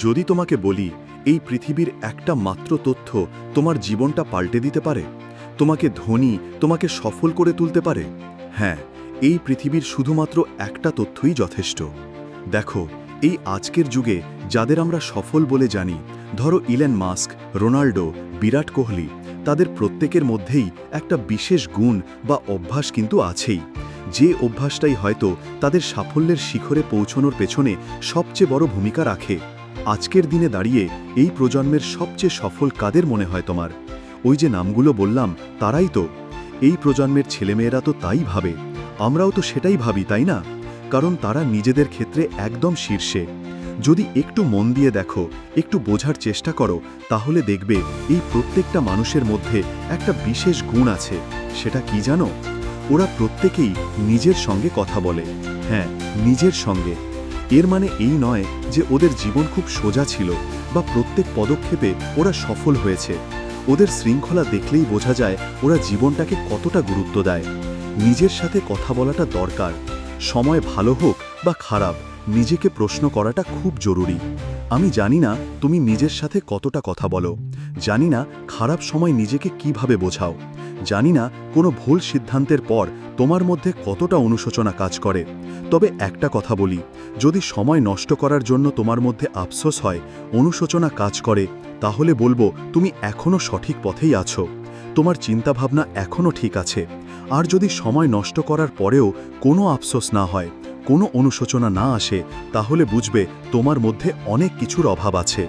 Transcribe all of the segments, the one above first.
যদি তোমাকে বলি, এই পৃথিবীর একটা মাত্র তথ্য তোমার জীবনটা পাল্টে দিতে পারে, তোমাকে ধনী, তোমাকে সফল করে তুলতে পারে হ্যাঁ এই পৃথিবীর শুধুমাত্র একটা তথ্যই যথেষ্ট। দেখো, এই আজকের যুগে যাদের আমরা সফল বলে জানি, ধরো Elon Musk, Ronaldo, Virat Kohli, তাদের প্রত্যেকের মধ্যেই একটা বিশেষ গুণ বা অভ্যাস কিন্তু আছেই। যে অভ্যাসটাই হয়তো তাদের সাফল্যের শিখরে পৌঁছনোর পেছনে সবচেয়ে বড় ভূমিকা রাখে। আজকের দিনে দাঁড়িয়ে এই প্রজন্মের সবচেয়ে সফল কাদের মনে হয় তোমার? ওই যে নামগুলো বললাম, তারাই তো। এই প্রজন্মের ছেলেমেয়েরা তো তাই ভাবে। আমরাও তো সেটাই ভাবি, তাই না? কারণ তারা নিজেদের ক্ষেত্রে একদম শীর্ষে। যদি একটু মন দিয়ে দেখো, একটু বোঝার চেষ্টা করো, তাহলে দেখবে এই প্রত্যেকটা মানুষের মধ্যে একটা বিশেষ গুণ আছে। সেটা কি জানো? ওরা প্রত্যেকেই নিজের সঙ্গে কথা বলে। হ্যাঁ নিজের সঙ্গে। এর মানে এই নয় যে ওদের জীবন খুব সোজা ছিল বা প্রত্যেক পদক্ষেপে ওরা সফল হয়েছে। ওদের শৃঙ্খলা দেখলেই বোঝা যায় ওরা জীবনটাকে কতটা গুরুত্ব দেয়। নিজের সাথে কথা বলাটা দরকার। সময় ভালো হোক বা খারাপ। নিজেকে প্রশ্ন করাটা খুব জরুরি। আমি জানি না তুমি নিজের সাথে কতটা কথা বলো। জানি না খারাপ সময় নিজেকে কীভাবে বোঝাও। জানি না কোনো ভুল সিদ্ধান্তের পর তোমার মধ্যে কতটা অনুশোচনা কাজ করে। তবে একটা কথা বলি, যদি সময় নষ্ট করার জন্য তোমার মধ্যে আফসোস হয়, অনুশোচনা কাজ করে, তাহলে বলব তুমি এখনও সঠিক পথেই আছো। তোমার চিন্তাভাবনা এখনও ঠিক আছে। আর যদি সময় নষ্ট করার পরেও কোনো আফসোস না হয় কোনো অনুশোচনা না আসে, তাহলে বুঝবে তোমার মধ্যে অনেক কিছুর অভাব আছে।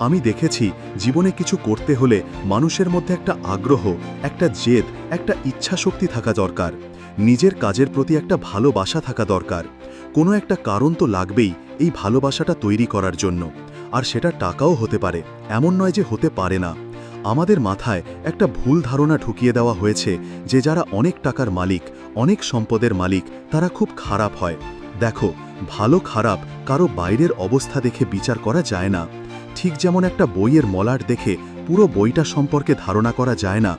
আমি দেখেছি জীবনে কিছু করতে হলে মানুষের মধ্যে একটা আগ্রহ, একটা জেদ, একটা ইচ্ছাশক্তি থাকা দরকার। নিজের কাজের প্রতি একটা ভালোবাসা থাকা দরকার। কোনো একটা কারণ তো লাগবেই এই ভালোবাসাটা তৈরি করার জন্য। আর সেটা টাকাও হতে পারে, এমন নয় যে হতে পারে না। আমাদের মাথায় একটা ভুল ধারণা ঢুকিয়ে দেওয়া হয়েছে যে যারা অনেক টাকার মালিক, অনেক সম্পদের মালিক, তারা খুব খারাপ হয়। দেখো, ভালো খারাপ কারও বাইরের অবস্থা দেখে বিচার করা যায় না। ঠিক যেমন একটা বইয়ের মলাট দেখে পুরো বইটা সম্পর্কে ধারণা করা যায় না,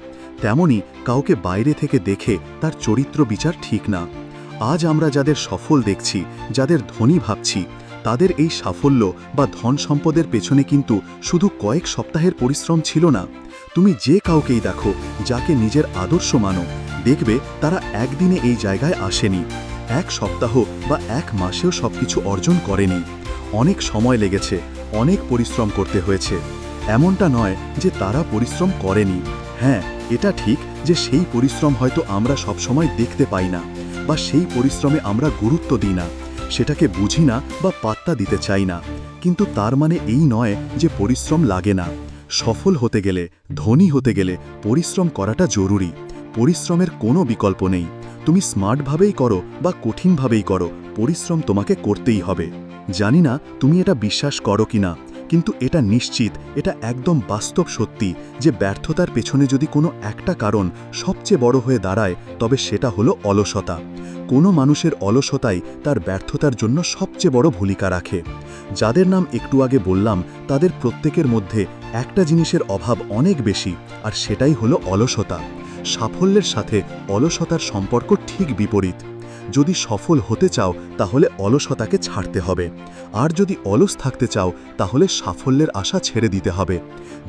তেমনি কাউকে বাইরে থেকে দেখে তার চরিত্র বিচার ঠিক না। আজ আমরা যাদের সফল দেখছি, যাদের ধনী ভাবছি, তাদের এই সাফল্য বা ধন সম্পদের পেছনে কিন্তু শুধু কয়েক সপ্তাহের পরিশ্রম ছিল না। তুমি যে কাউকেই দেখো, যাকে নিজের আদর্শ মানো, দেখবে তারা একদিনে এই জায়গায় আসেনি। এক সপ্তাহ বা এক মাসেও সবকিছু অর্জন করেনি। অনেক সময় লেগেছে, অনেক পরিশ্রম করতে হয়েছে। এমনটা নয় যে তারা পরিশ্রম করেনি। হ্যাঁ এটা ঠিক যে সেই পরিশ্রম হয়তো আমরা সবসময় দেখতে পাই না বা সেই পরিশ্রমে আমরা গুরুত্ব দিই না। সেটাকে বুঝি না বা পাত্তা দিতে চাই না। কিন্তু তার মানে এই নয় যে পরিশ্রম লাগে না। সফল হতে গেলে, ধনী হতে গেলে পরিশ্রম করাটা জরুরি। পরিশ্রমের কোনো বিকল্প নেই। তুমি স্মার্টভাবেই করো বা কঠিনভাবেই করো, পরিশ্রম তোমাকে করতেই হবে। জানি না তুমি এটা বিশ্বাস করো কি না কিন্তু এটা নিশ্চিত, এটা একদম বাস্তব সত্যি যে ব্যর্থতার পেছনে যদি কোনো একটা কারণ সবচেয়ে বড় হয়ে দাঁড়ায়, তবে সেটা হলো অলসতা। কোনো মানুষের অলসতাই তার ব্যর্থতার জন্য সবচেয়ে বড় ভূমিকা রাখে। যাদের নাম একটু আগে বললাম, তাদের প্রত্যেকের মধ্যে একটা জিনিসের অভাব অনেক বেশি, আর সেটাই হলো অলসতা। সাফল্যের সাথে অলসতার সম্পর্ক ঠিক বিপরীত। যদি সফল হতে চাও, তাহলে অলসতাকে ছাড়তে হবে। আর যদি অলস থাকতে চাও, তাহলে সাফল্যের আশা ছেড়ে দিতে হবে।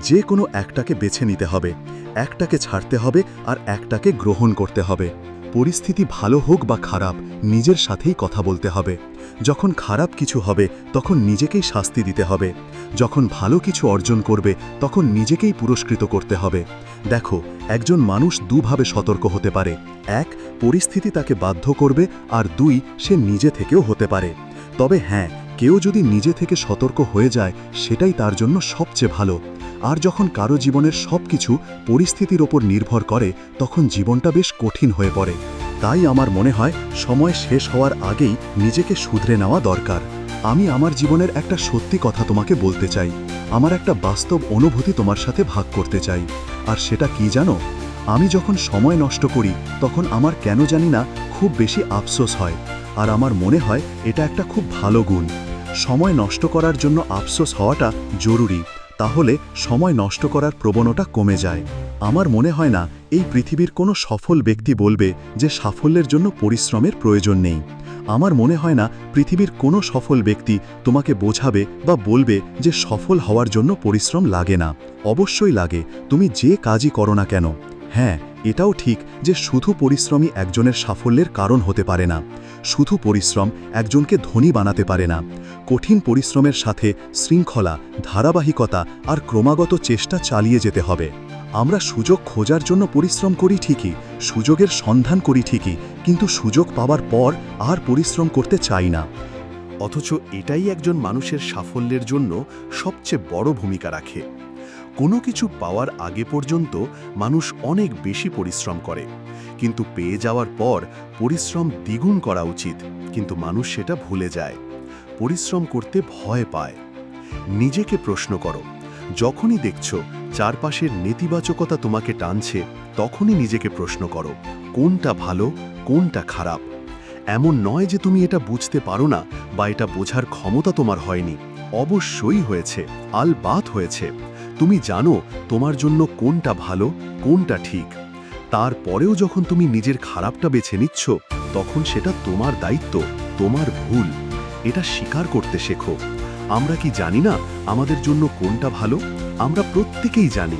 যে কোনো একটাকে বেছে নিতে হবে। একটাকে ছাড়তে হবে আর একটাকে গ্রহণ করতে হবে। পরিস্থিতি ভালো হোক বা খারাপ, নিজের সাথেই কথা বলতে হবে। যখন খারাপ কিছু হবে, তখন নিজেকেই শাস্তি দিতে হবে। যখন ভালো কিছু অর্জন করবে, তখন নিজেকেই পুরস্কৃত করতে হবে। দেখো, একজন মানুষ দুভাবে সতর্ক হতে পারে। এক, পরিস্থিতি তাকে বাধ্য করবে, আর দুই, সে নিজে থেকেও হতে পারে। তবে হ্যাঁ কেউ যদি নিজে থেকে সতর্ক হয়ে যায়, সেটাই তার জন্য সবচেয়ে ভালো। আর যখন কারও জীবনের সব কিছু পরিস্থিতির ওপর নির্ভর করে, তখন জীবনটা বেশ কঠিন হয়ে পড়ে। তাই আমার মনে হয় সময় শেষ হওয়ার আগেই নিজেকে শুধরে নেওয়া দরকার। আমি আমার জীবনের একটা সত্যি কথা তোমাকে বলতে চাই। আমার একটা বাস্তব অনুভূতি তোমার সাথে ভাগ করতে চাই। আর সেটা কি জানো? আমি যখন সময় নষ্ট করি, তখন আমার কেন জানি না খুব বেশি আফসোস হয়। আর আমার মনে হয় এটা একটা খুব ভালো গুণ। সময় নষ্ট করার জন্য আফসোস হওয়াটা জরুরি। তাহলে সময় নষ্ট করার প্রবণতা কমে যায়। আমার মনে হয় না এই পৃথিবীর কোনো সফল ব্যক্তি বলবে যে সাফল্যের জন্য পরিশ্রমের প্রয়োজন নেই। আমার মনে হয় না পৃথিবীর কোনো সফল ব্যক্তি তোমাকে বোঝাবে বা বলবে যে সফল হওয়ার জন্য পরিশ্রম লাগে না। অবশ্যই লাগে, তুমি যে কাজই করো না কেন। হ্যাঁ এটাও ঠিক যে শুধু পরিশ্রমই একজনের সাফল্যের কারণ হতে পারে না। শুধু পরিশ্রম একজনকে ধনী বানাতে পারে না। কঠিন পরিশ্রমের সাথে শৃঙ্খলা, ধারাবাহিকতা আর ক্রমাগত চেষ্টা চালিয়ে যেতে হবে। আমরা সুযোগ খোঁজার জন্য পরিশ্রম করি ঠিকই, সুযোগের সন্ধান করি ঠিকই, কিন্তু সুযোগ পাওয়ার পর আর পরিশ্রম করতে চাই না। অথচ এটাই একজন মানুষের সাফল্যের জন্য সবচেয়ে বড় ভূমিকা রাখে। কোনো কিছু পাওয়ার আগে পর্যন্ত মানুষ অনেক বেশি পরিশ্রম করে। কিন্তু পেয়ে যাওয়ার পর পরিশ্রম দ্বিগুণ করা উচিত, কিন্তু মানুষ সেটা ভুলে যায়। পরিশ্রম করতে ভয় পায়। নিজেকে প্রশ্ন করো, যখনই দেখছ চারপাশের নেতিবাচকতা তোমাকে টানছে, তখনই নিজেকে প্রশ্ন করো, কোনটা ভালো, কোনটা খারাপ? এমন নয় যে তুমি এটা বুঝতে পারো না বা এটা বোঝার ক্ষমতা তোমার হয়নি। অবশ্যই হয়েছে, আলবাত হয়েছে। তুমি জানো তোমার জন্য কোনটা ভালো, কোনটা ঠিক। তারপরেও যখন তুমি নিজের খারাপটা বেছে নিচ্ছ, তখন সেটা তোমার দায়িত্ব, তোমার ভুল। এটা স্বীকার করতে শেখো। আমরা কি জানি না আমাদের জন্য কোনটা ভালো? আমরা প্রত্যেকেই জানি।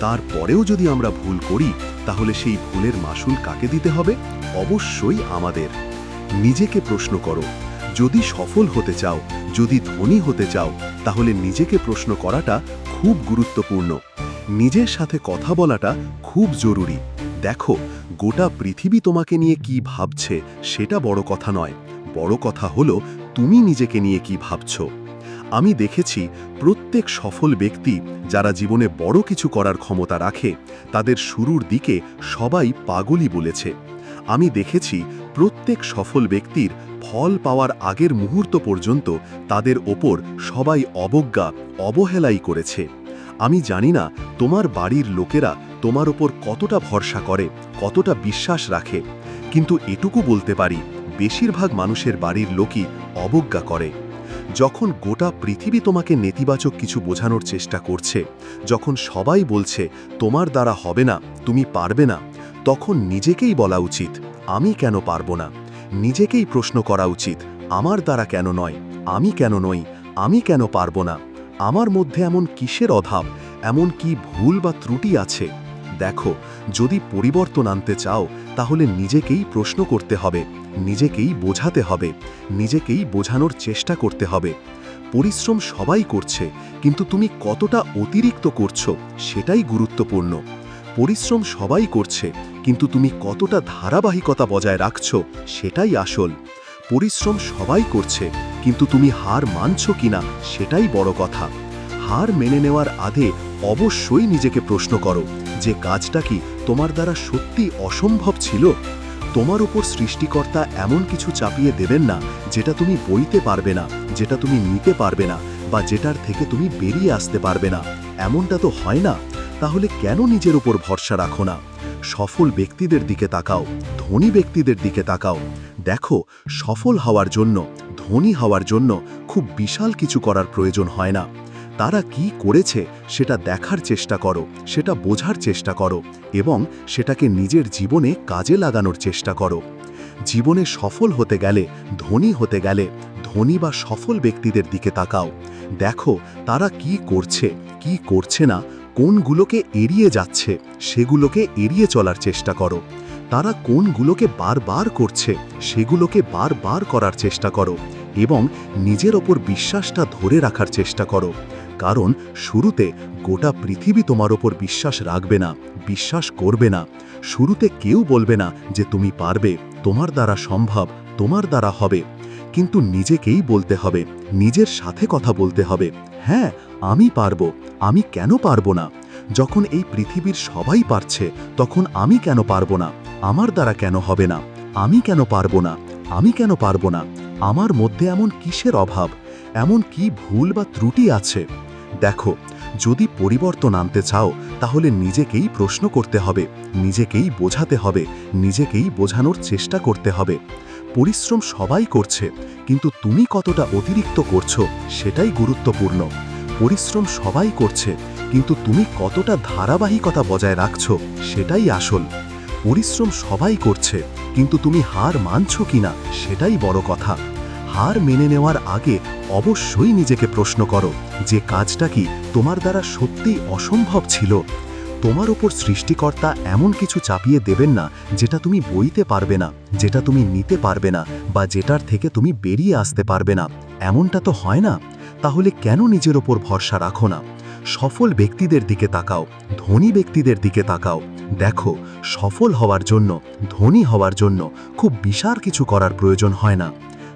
তারপরেও যদি আমরা ভুল করি, তাহলে সেই ভুলের মাসুল কাকে দিতে হবে? অবশ্যই আমাদের। নিজেকে প্রশ্ন করো। যদি সফল হতে চাও, যদি ধনী হতে চাও, তাহলে নিজেকে প্রশ্ন করাটা খুব গুরুত্বপূর্ণ। নিজের সাথে কথা বলাটা খুব জরুরি। দেখো, গোটা পৃথিবী তোমাকে নিয়ে কি ভাবছে সেটা বড় কথা নয়। বড় কথা হলো, তুমি নিজেকে নিয়ে কি ভাবছ। আমি দেখেছি, প্রত্যেক সফল ব্যক্তি যারা জীবনে বড় কিছু করার ক্ষমতা রাখে, তাদের শুরুর দিকে সবাই পাগলই বলেছে। আমি দেখেছি, প্রত্যেক সফল ব্যক্তির ফল পাওয়ার আগের মুহূর্ত পর্যন্ত তাদের ওপর সবাই অবজ্ঞা, অবহেলাই করেছে। আমি জানি না তোমার বাড়ির লোকেরা তোমার ওপর কতটা ভরসা করে, কতটা বিশ্বাস রাখে, কিন্তু এটুকু বলতে পারি, বেশিরভাগ মানুষের বাড়ির লোকই অবজ্ঞা করে। যখন গোটা পৃথিবী তোমাকে নেতিবাচক কিছু বোঝানোর চেষ্টা করছে, যখন সবাই বলছে, তোমার দ্বারা হবে না, তুমি পারবে না, তখন নিজেকেই বলা উচিত, আমি কেন পারব না? নিজেকেই প্রশ্ন করা উচিত, আমার দ্বারা কেন নয়, আমি কেন নই, আমি কেন পারব না, আমার মধ্যে এমন কিসের অভাব, এমন কি ভুল বা ত্রুটি আছে? দেখো, যদি পরিবর্তন আনতে চাও, তাহলে নিজেকেই প্রশ্ন করতে হবে, নিজেকেই বোঝাতে হবে, নিজেকেই বোঝানোর চেষ্টা করতে হবে। পরিশ্রম সবাই করছে, কিন্তু তুমি কতটা অতিরিক্ত করছ, সেটাই গুরুত্বপূর্ণ। পরিশ্রম সবাই করছে, কিন্তু তুমি কতটা ধারাবাহিকতা বজায় রাখছ সেটাই আসল। পরিশ্রম সবাই করছে, কিন্তু তুমি হার মানছ কিনা সেটাই বড় কথা। হার মেনে নেওয়ার আগে অবশ্যই নিজেকে প্রশ্ন করো যে কাজটা কি তোমার দ্বারা সত্যি অসম্ভব ছিল? তোমার উপর সৃষ্টিকর্তা এমন কিছু চাপিয়ে দেবেন না যেটা তুমি বইতে পারবে না, যেটা তুমি নিতে পারবে না বা যেটার থেকে তুমি বেরিয়ে আসতে পারবে না। এমনটা তো হয় না। তাহলে কেন নিজের উপর ভরসা রাখো না? সফল ব্যক্তিদের দিকে তাকাও, ধনী ব্যক্তিদের দিকে তাকাও। দেখো, সফল হওয়ার জন্য, ধনী হওয়ার জন্য খুব বিশাল কিছু করার প্রয়োজন হয় না। তারা কি করেছে সেটা দেখার চেষ্টা করো, সেটা বোঝার চেষ্টা করো এবং সেটাকে নিজের জীবনে কাজে লাগানোর চেষ্টা করো। জীবনে সফল হতে গেলে, ধনী হতে গেলে, ধনী বা সফল ব্যক্তিদের দিকে তাকাও। দেখো, তারা কি করছে কি করছে না কোনগুলোকে এড়িয়ে যাচ্ছে, সেগুলোকে এড়িয়ে চলার চেষ্টা করো। তারা কোনগুলোকে বারবার করছে, সেগুলোকে বারবার করার চেষ্টা করো এবং নিজের ওপর বিশ্বাসটা ধরে রাখার চেষ্টা করো। কারণ শুরুতে গোটা পৃথিবী তোমার ওপর বিশ্বাস রাখবে না, বিশ্বাস করবে না। শুরুতে কেউ বলবে না যে তুমি পারবে, তোমার দ্বারা সম্ভব, তোমার দ্বারা হবে। কিন্তু নিজেকেই বলতে হবে, নিজের সাথে কথা বলতে হবে। হ্যাঁ আমি পারব, আমি কেন পারব না? যখন এই পৃথিবীর সবাই পারছে, তখন আমি কেন পারব না? আমার দ্বারা কেন হবে না? আমি কেন পারব না? আমি কেন পারব না? আমার মধ্যে এমন কিসের অভাব? এমন কি ভুল বা ত্রুটি আছে? দেখো, যদি পরিবর্তন আনতে চাও, তাহলে নিজেকেই প্রশ্ন করতে হবে, নিজেকেই বোঝাতে হবে, নিজেকেই বোঝানোর চেষ্টা করতে হবে। পরিশ্রম সবাই করছে, কিন্তু তুমি কতটা অতিরিক্ত করছ, সেটাই গুরুত্বপূর্ণ। পরিশ্রম সবাই করছে, কিন্তু তুমি কতটা ধারাবাহিকতা বজায় রাখছো সেটাই আসল। পরিশ্রম সবাই করছে, কিন্তু তুমি হার মানছো কিনা সেটাই বড় কথা। হার মেনে নেওয়ার আগে অবশ্যই নিজেকে প্রশ্ন করো যে কাজটা কি তোমার দ্বারা সত্যিই অসম্ভব ছিল। তোমার উপর সৃষ্টিকর্তা এমন কিছু চাপিয়ে দেবেন না যেটা তুমি বইতে পারবে না, যেটা তুমি নিতে পারবে না বা যেটার থেকে তুমি বেরিয়ে আসতে পারবে না। এমনটা তো হয় না। তাহলে কেন নিজের ওপর ভরসা রাখো না? সফল ব্যক্তিদের দিকে তাকাও, ধনী ব্যক্তিদের দিকে তাকাও। দেখো, সফল হওয়ার জন্য, ধনী হওয়ার জন্য খুব বিশাল কিছু করার প্রয়োজন হয় না।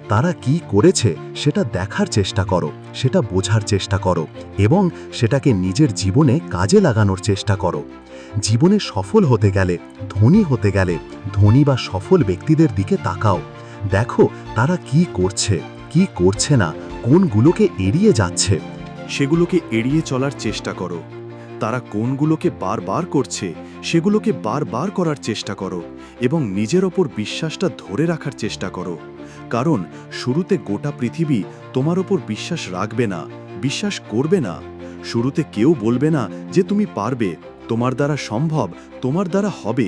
তারা কি করেছে সেটা দেখার চেষ্টা করো, সেটা বোঝার চেষ্টা করো এবং সেটাকে নিজের জীবনে কাজে লাগানোর চেষ্টা করো। জীবনে সফল হতে গেলে, ধনী হতে গেলে, ধনী বা সফল ব্যক্তিদের দিকে তাকাও। দেখো, তারা কি করছে কি করছে না কোনগুলোকে এড়িয়ে যাচ্ছে? সেগুলোকে এড়িয়ে চলার চেষ্টা করো। তারা কোনগুলোকে বারবার করছে, সেগুলোকে বারবার করার চেষ্টা করো এবং নিজের ওপর বিশ্বাসটা ধরে রাখার চেষ্টা করো। কারণ শুরুতে গোটা পৃথিবী তোমার ওপর বিশ্বাস রাখবে না, বিশ্বাস করবে না। শুরুতে কেউ বলবে না যে তুমি পারবে, তোমার দ্বারা সম্ভব, তোমার দ্বারা হবে।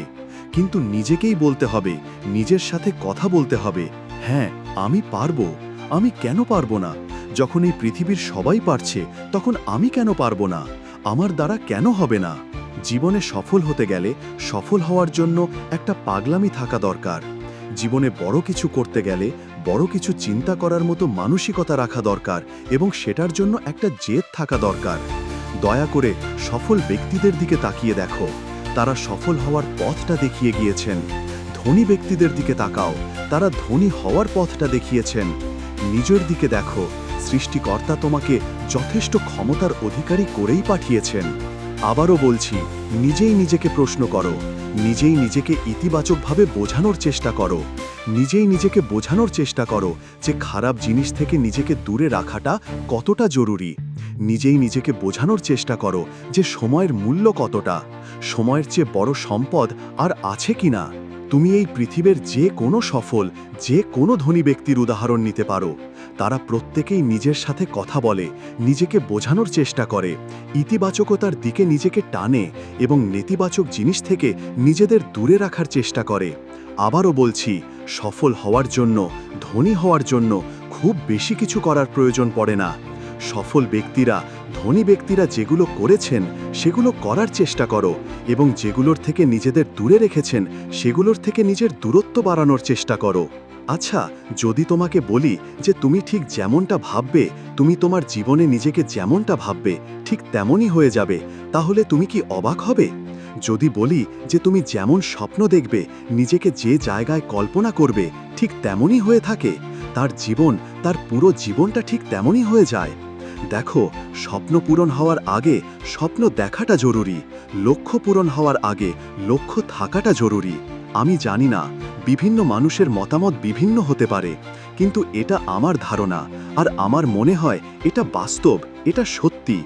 কিন্তু নিজেকেই বলতে হবে, নিজের সাথে কথা বলতে হবে হ্যাঁ আমি পারব। আমি কেন পারব না? যখন এই পৃথিবীর সবাই পারছে, তখন আমি কেন পারব না? আমার দ্বারা কেন হবে না? জীবনে সফল হতে গেলে সফল হওয়ার জন্য একটা পাগলামি থাকা দরকার। জীবনে বড় কিছু করতে গেলে বড় কিছু চিন্তা করার মতো মানসিকতা রাখা দরকার এবং সেটার জন্য একটা জেদ থাকা দরকার। দয়া করে সফল ব্যক্তিদের দিকে তাকিয়ে দেখো। তারা সফল হওয়ার পথটা দেখিয়ে গিয়েছেন। ধনী ব্যক্তিদের দিকে তাকাও। তারা ধনী হওয়ার পথটা দেখিয়েছেন। নিজের দিকে দেখো। সৃষ্টিকর্তা তোমাকে যথেষ্ট ক্ষমতার অধিকারী করেই পাঠিয়েছেন। আবারও বলছি, নিজেই নিজেকে প্রশ্ন করো। নিজেই নিজেকে ইতিবাচকভাবে বোঝানোর চেষ্টা করো। নিজেই নিজেকে বোঝানোর চেষ্টা করো যে খারাপ জিনিস থেকে নিজেকে দূরে রাখাটা কতটা জরুরি। নিজেই নিজেকে বোঝানোর চেষ্টা করো যে সময়ের মূল্য কতটা। সময়ের চেয়ে বড় সম্পদ আর আছে কিনা? তুমি এই পৃথিবীর যে কোনো সফল, যে কোনো ধনী ব্যক্তির উদাহরণ নিতে পারো। তারা প্রত্যেকেই নিজের সাথে কথা বলে, নিজেকে বোঝানোর চেষ্টা করে, ইতিবাচকতার দিকে নিজেকে টানে এবং নেতিবাচক জিনিস থেকে নিজেদের দূরে রাখার চেষ্টা করে। আবারও বলছি, সফল হওয়ার জন্য, ধনী হওয়ার জন্য খুব বেশি কিছু করার প্রয়োজন পড়ে না। সফল ব্যক্তিরা ধনী ব্যক্তিরা যেগুলো করেছেন, সেগুলো করার চেষ্টা করো এবং যেগুলোর থেকে নিজেদের দূরে রেখেছেন, সেগুলোর থেকে নিজের দূরত্ব বাড়ানোর চেষ্টা করো। আচ্ছা যদি তোমাকে বলি যে তুমি ঠিক যেমনটা ভাববে, তুমি তোমার জীবনে নিজেকে যেমনটা ভাববে, ঠিক তেমনই হয়ে যাবে, তাহলে তুমি কি অবাক হবে? যদি বলি যে তুমি যেমন স্বপ্ন দেখবে, নিজেকে যে জায়গায় কল্পনা করবে, ঠিক তেমনই হয়ে থাকে, তার জীবন, তার পুরো জীবনটা ঠিক তেমনই হয়ে যায়। দেখো, স্বপ্ন পূরণ হওয়ার আগে স্বপ্ন দেখাটা জরুরি, লক্ষ্য পূরণ হওয়ার আগে লক্ষ্য থাকাটা জরুরি। আমি জানি না, বিভিন্ন মানুষের মতামত বিভিন্ন হতে পারে, কিন্তু এটা আমার ধারণা, আর আমার মনে হয় এটা বাস্তব, এটা সত্যি।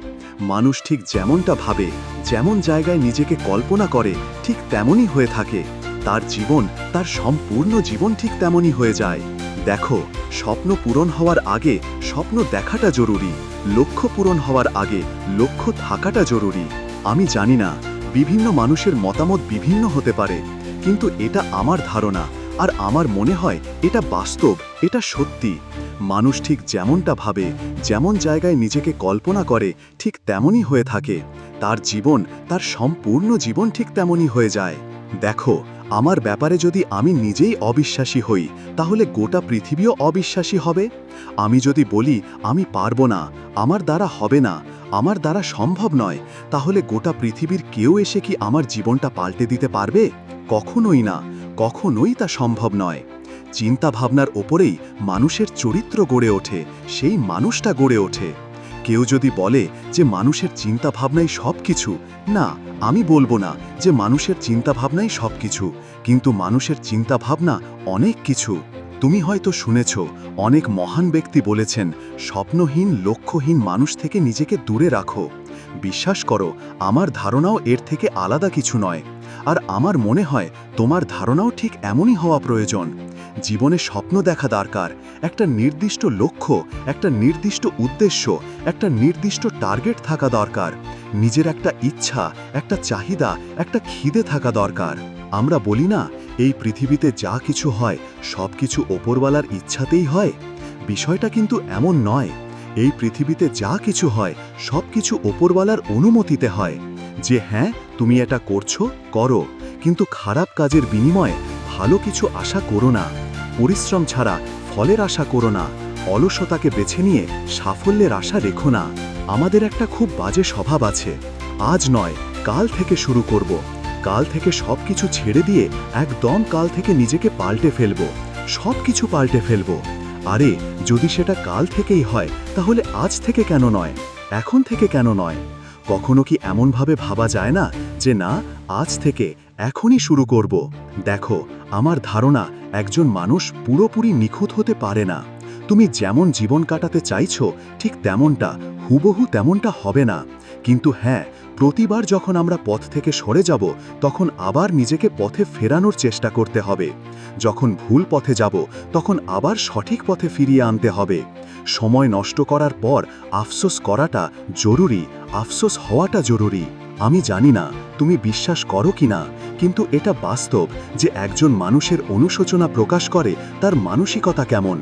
মানুষ ঠিক যেমনটা ভাবে, যেমন জায়গায় নিজেকে কল্পনা করে, ঠিক তেমনই হয়ে থাকে। তার জীবন, তার সম্পূর্ণ জীবন ঠিক তেমনই হয়ে যায়। দেখো, স্বপ্ন পূরণ হওয়ার আগে স্বপ্ন দেখাটা জরুরি। লক্ষ্য পূরণ হওয়ার আগে লক্ষ্য থাকাটা জরুরি। আমি জানি না, বিভিন্ন মানুষের মতামত বিভিন্ন হতে পারে, কিন্তু এটা আমার ধারণা, আর আমার মনে হয় এটা বাস্তব, এটা সত্যি। মানুষ ঠিক যেমনটা ভাবে, যেমন জায়গায় নিজেকে কল্পনা করে, ঠিক তেমনই হয়ে থাকে। তার জীবন, তার সম্পূর্ণ জীবন ঠিক তেমনই হয়ে যায়। দেখো আমার ব্যাপারে যদি আমি নিজেই অবিশ্বাসী হই, তাহলে গোটা পৃথিবীও অবিশ্বাসী হবে। আমি যদি বলি, আমি পারব না, আমার দ্বারা হবে না, আমার দ্বারা সম্ভব নয়, তাহলে গোটা পৃথিবীর কেউ এসে কি আমার জীবনটা পাল্টে দিতে পারবে? কখনোই না, কখনোই তা সম্ভব নয়। চিন্তা ভাবনার ওপরেই মানুষের চরিত্র গড়ে ওঠে, সেই মানুষটা গড়ে ওঠে। কেউ যদি বলে যে মানুষের চিন্তা ভাবনাই সব কিছু না, আমি বলব না যে মানুষের চিন্তা ভাবনাই সব কিছু কিন্তু মানুষের চিন্তা ভাবনা অনেক কিছু। তুমি হয়তো শুনেছ, অনেক মহান ব্যক্তি বলেছেন, স্বপ্নহীন, লক্ষ্যহীন মানুষ থেকে নিজেকে দূরে রাখো। বিশ্বাস করো, আমার ধারণাও এর থেকে আলাদা কিছু নয়। আর আমার মনে হয়, তোমার ধারণাও ঠিক এমনই হওয়া প্রয়োজন। জীবনে স্বপ্ন দেখা দরকার, একটা নির্দিষ্ট লক্ষ্য, একটা নির্দিষ্ট উদ্দেশ্য, একটা নির্দিষ্ট টার্গেট থাকা দরকার। নিজের একটা ইচ্ছা, একটা চাহিদা, একটা খিদে থাকা দরকার। আমরা বলি না, এই পৃথিবীতে যা কিছু হয়, সব কিছু ওপরওয়ালার ইচ্ছাতেই হয়। বিষয়টা কিন্তু এমন নয়। এই পৃথিবীতে যা কিছু হয়, সব কিছু ওপরওয়ালার অনুমতিতে হয়। যে হ্যাঁ তুমি এটা করছ, করো। কিন্তু খারাপ কাজের বিনিময়ে ভালো কিছু আশা করো না, পরিশ্রম ছাড়া ফলের আশা করো না, অলসতাকে বেছে নিয়ে সাফল্যের আশা রেখো না। আমাদের একটা খুব বাজে স্বভাব আছে। আজ নয়, কাল থেকে শুরু করব। কাল থেকে সব কিছু ছেড়ে দিয়ে একদম কাল থেকে নিজেকে পাল্টে ফেলব। সব কিছু পাল্টে ফেলব। আরে, যদি সেটা কাল থেকেই হয়, তাহলে আজ থেকে কেন নয়? এখন থেকে কেন নয়? কখনো কি এমনভাবে ভাবা যায় না যে না, আজ থেকে এখনই শুরু করব। দেখো, আমার ধারণা, একজন মানুষ পুরোপুরি নিখুঁত হতে পারে না। তুমি যেমন জীবন কাটাতে চাইছো, ঠিক তেমনটা, হুবহু তেমনটা হবে না। কিন্তু হ্যাঁ প্রতিবার যখন আমরা পথ থেকে সরে যাব, তখন আবার নিজেকে পথে ফেরানোর চেষ্টা করতে হবে। যখন ভুল পথে যাব, তখন আবার সঠিক পথে ফিরিয়ে আনতে হবে। সময় নষ্ট করার পর আফসোস করাটা জরুরি, আফসোস হওয়াটা জরুরি। আমি জানি না তুমি বিশ্বাস করো কি না, কিন্তু এটা বাস্তব যে একজন মানুষের অনুশোচনা প্রকাশ করে তার মানসিকতা কেমন।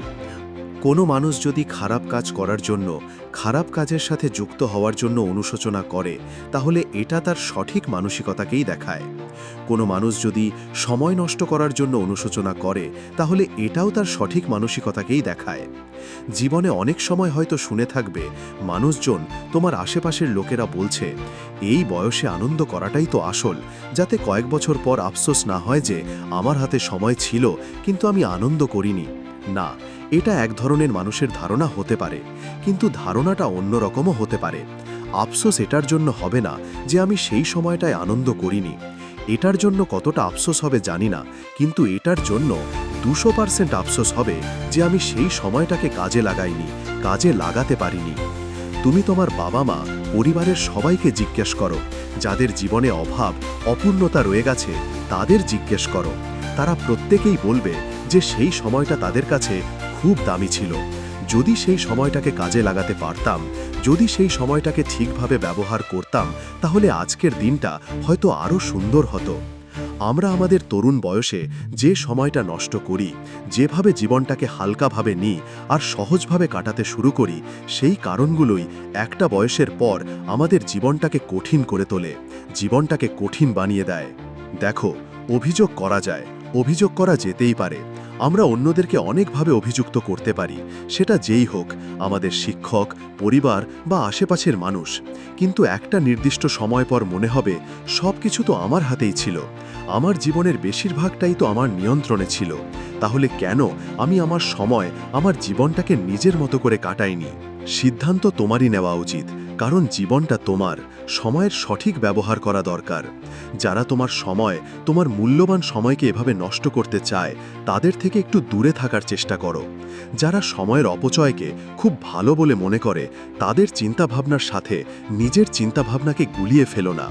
কোনো মানুষ যদি খারাপ কাজ করার জন্য, খারাপ কাজের সাথে যুক্ত হওয়ার জন্য অনুশোচনা করে, তাহলে এটা তার সঠিক মানসিকতাকেই দেখায়। কোনো মানুষ যদি সময় নষ্ট করার জন্য অনুশোচনা করে, তাহলে এটাও তার সঠিক মানসিকতাকেই দেখায়। জীবনে অনেক সময় হয়তো শুনে থাকবে, মানুষজন, তোমার আশেপাশের লোকেরা বলছে, এই বয়সে আনন্দ করাটাই তো আসল, যাতে কয়েক বছর পর আফসোস না হয় যে, আমার হাতে সময় ছিল, কিন্তু আমি আনন্দ করিনি। না এটা এক ধরনের মানুষের ধারণা হতে পারে, কিন্তু ধারণাটা অন্যরকমও হতে পারে। আফসোস এটার জন্য হবে না যে আমি সেই সময়টায় আনন্দ করিনি। এটার জন্য কতটা আফসোস হবে জানি না, কিন্তু এটার জন্য দুশো পার্সেন্ট আফসোস হবে যে আমি সেই সময়টাকে কাজে লাগাইনি, কাজে লাগাতে পারিনি। তুমি তোমার বাবা মা পরিবারের সবাইকে জিজ্ঞেস করো, যাদের জীবনে অভাব, অপূর্ণতা রয়ে গেছে, তাদের জিজ্ঞেস করো। তারা প্রত্যেকেই বলবে যে সেই সময়টা তাদের কাছে খুব দামি ছিল। যদি সেই সময়টাকে কাজে লাগাতে পারতাম, যদি সেই সময়টাকে ঠিকভাবে ব্যবহার করতাম, তাহলে আজকের দিনটা হয়তো আরও সুন্দর হতো। আমরা আমাদের তরুণ বয়সে যে সময়টা নষ্ট করি, যেভাবে জীবনটাকে হালকাভাবে নিই আর সহজভাবে কাটাতে শুরু করি, সেই কারণগুলোই একটা বয়সের পর আমাদের জীবনটাকে কঠিন করে তোলে, জীবনটাকে কঠিন বানিয়ে দেয়। দেখো, অভিযোগ করা যায়, অভিযোগ করা যেতেই পারে। আমরা অন্যদেরকে অনেকভাবে অভিযুক্ত করতে পারি, সেটা যেই হোক, আমাদের শিক্ষক, পরিবার বা আশেপাশের মানুষ। কিন্তু একটা নির্দিষ্ট সময় পর মনে হবে সব কিছু তো আমার হাতেই ছিল। আমার জীবনের বেশিরভাগটাই তো আমার নিয়ন্ত্রণে ছিল। তাহলে কেন আমি আমার সময়, আমার জীবনটাকে নিজের মতো করে কাটাইনি? সিদ্ধান্ত তোমারই নেওয়া উচিত। কারণ জীবনটা তোমার, সময়ের সঠিক ব্যবহার করা দরকার। যারা তোমার সময়, তোমার মূল্যবান সময়কে এভাবে নষ্ট করতে চায়, তাদের থেকে একটু দূরে থাকার চেষ্টা করো। যারা সময়ের অপচয়কে খুব ভালো বলে মনে করে, তাদের চিন্তাভাবনার সাথে নিজের চিন্তাভাবনাকে গুলিয়ে ফেলো না।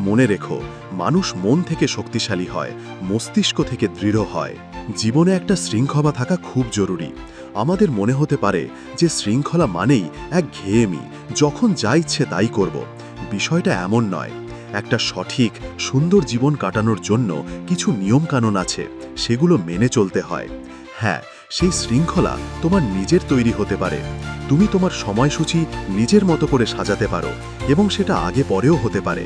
মনে রেখো, মানুষ মন থেকে শক্তিশালী হয়, মস্তিষ্ক থেকে দৃঢ় হয়। জীবনে একটা শৃঙ্খলা থাকা খুব জরুরি। আমাদের মনে হতে পারে যে শৃঙ্খলা মানেই এক ঘেয়েমি, যখন যা ইচ্ছে তাই করব। বিষয়টা এমন নয়। একটা সঠিক, সুন্দর জীবন কাটানোর জন্য কিছু নিয়মকানুন আছে, সেগুলো মেনে চলতে হয়। হ্যাঁ সেই শৃঙ্খলা তোমার নিজের তৈরি হতে পারে। তুমি তোমার সময়সূচি নিজের মতো করে সাজাতে পারো এবং সেটা আগে পরেও হতে পারে।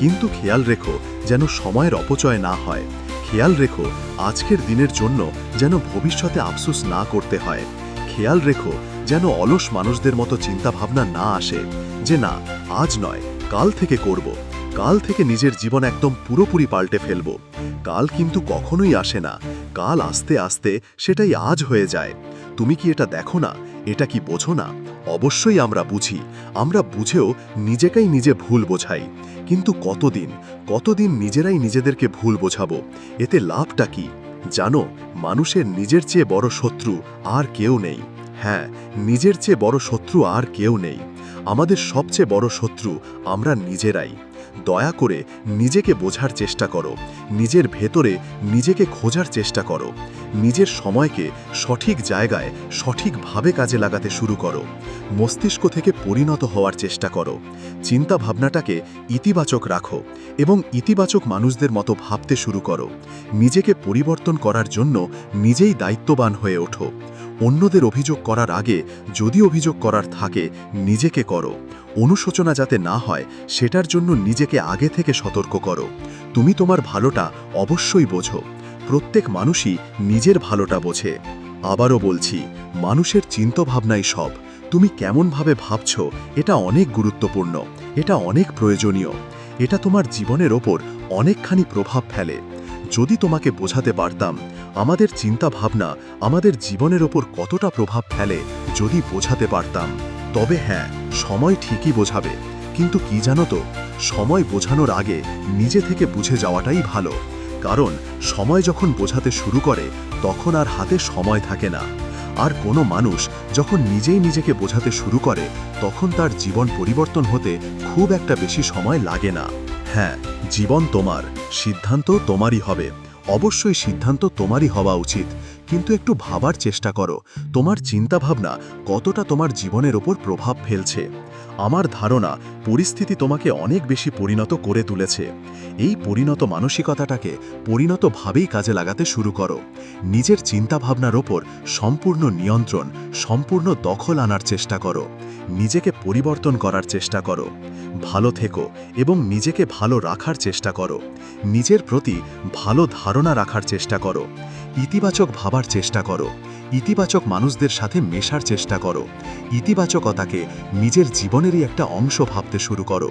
কিন্তু খেয়াল রেখো, যেন সময়ের অপচয় না হয়। খেয়াল রেখো, আজকের দিনের জন্য যেন ভবিষ্যতে আফসোস না করতে হয়। খেয়াল রেখো, যেন অলস মানুষদের মতো চিন্তাভাবনা না আসে। যে না, আজ নয়, কাল থেকে করব। কাল থেকে নিজের জীবন একদম পুরোপুরি পাল্টে ফেলব। কাল কিন্তু কখনোই আসে না। কাল আস্তে আস্তে সেটাই আজ হয়ে যায়। তুমি কি এটা দেখো না? এটা কি বোঝো না? অবশ্যই আমরা বুঝি, আমরা বুঝেও নিজেকেই নিজে ভুল বোঝাই। কিন্তু কতদিন কতদিন নিজেরাই নিজেদেরকে ভুল বোঝাবো? এতে লাভটা কি? জানো, মানুষের নিজের চেয়ে বড় শত্রু আর কেউ নেই। হ্যাঁ নিজের চেয়ে বড় শত্রু আর কেউ নেই। আমাদের সবচেয়ে বড় শত্রু আমরা নিজেরাই। দয়া করে নিজেকে বোঝার চেষ্টা করো। নিজের ভেতরে নিজেকে খোঁজার চেষ্টা করো। নিজের সময়কে সঠিক জায়গায় সঠিকভাবে কাজে লাগাতে শুরু করো। মস্তিষ্ক থেকে পরিণত হওয়ার চেষ্টা করো। চিন্তা ভাবনাটাকে ইতিবাচক রাখো এবং ইতিবাচক মানুষদের মতো ভাবতে শুরু করো। নিজেকে পরিবর্তন করার জন্য নিজেই দায়িত্ববান হয়ে ওঠো। অন্যদের অভিযোগ করার আগে যদি অভিযোগ করার থাকে, নিজেকে করো। অনুশোচনা যাতে না হয়, সেটার জন্য নিজেকে আগে থেকে সতর্ক করো। তুমি তোমার ভালোটা অবশ্যই বোঝো। প্রত্যেক মানুষই নিজের ভালোটা বোঝে। আবারও বলছি, মানুষের চিন্তাভাবনাই সব। তুমি কেমনভাবে ভাবছ, এটা অনেক গুরুত্বপূর্ণ, এটা অনেক প্রয়োজনীয়। এটা তোমার জীবনের ওপর অনেকখানি প্রভাব ফেলে। যদি তোমাকে বোঝাতে পারতাম, আমাদের চিন্তা ভাবনা আমাদের জীবনের ওপর কতটা প্রভাব ফেলে যদি বোঝাতে পারতাম। তবে হ্যাঁ সময় ঠিকই বোঝাবে। কিন্তু কি জানো তো, সময় বোঝানোর আগে নিজে থেকে বুঝে যাওয়াটাই ভালো। কারণ সময় যখন বোঝাতে শুরু করে, তখন আর হাতে সময় থাকে না। আর কোনো মানুষ যখন নিজেই নিজেকে বোঝাতে শুরু করে, তখন তার জীবন পরিবর্তন হতে খুব একটা বেশি সময় লাগে না। হ্যাঁ জীবন তোমার, সিদ্ধান্ত তোমারই হবে। অবশ্যই সিদ্ধান্ত তোমারই হওয়া উচিত। কিন্তু একটু ভাবার চেষ্টা করো। তোমার চিন্তাভাবনা কতটা তোমার জীবনের ওপর প্রভাব ফেলছে। আমার ধারণা, পরিস্থিতি তোমাকে অনেক বেশি পরিণত করে তুলেছে। এই পরিণত মানসিকতাটাকে পরিণতভাবেই কাজে লাগাতে শুরু করো। নিজের চিন্তাভাবনার ওপর সম্পূর্ণ নিয়ন্ত্রণ, সম্পূর্ণ দখল আনার চেষ্টা করো। নিজেকে পরিবর্তন করার চেষ্টা করো। ভালো থেকো এবং নিজেকে ভালো রাখার চেষ্টা করো। নিজের প্রতি ভালো ধারণা রাখার চেষ্টা করো। ইতিবাচক ভাবার চেষ্টা করো। ইতিবাচক মানুষদের সাথে মেশার চেষ্টা করো। ইতিবাচকতাকে নিজের জীবনেরই একটা অংশ ভাবতে শুরু করো।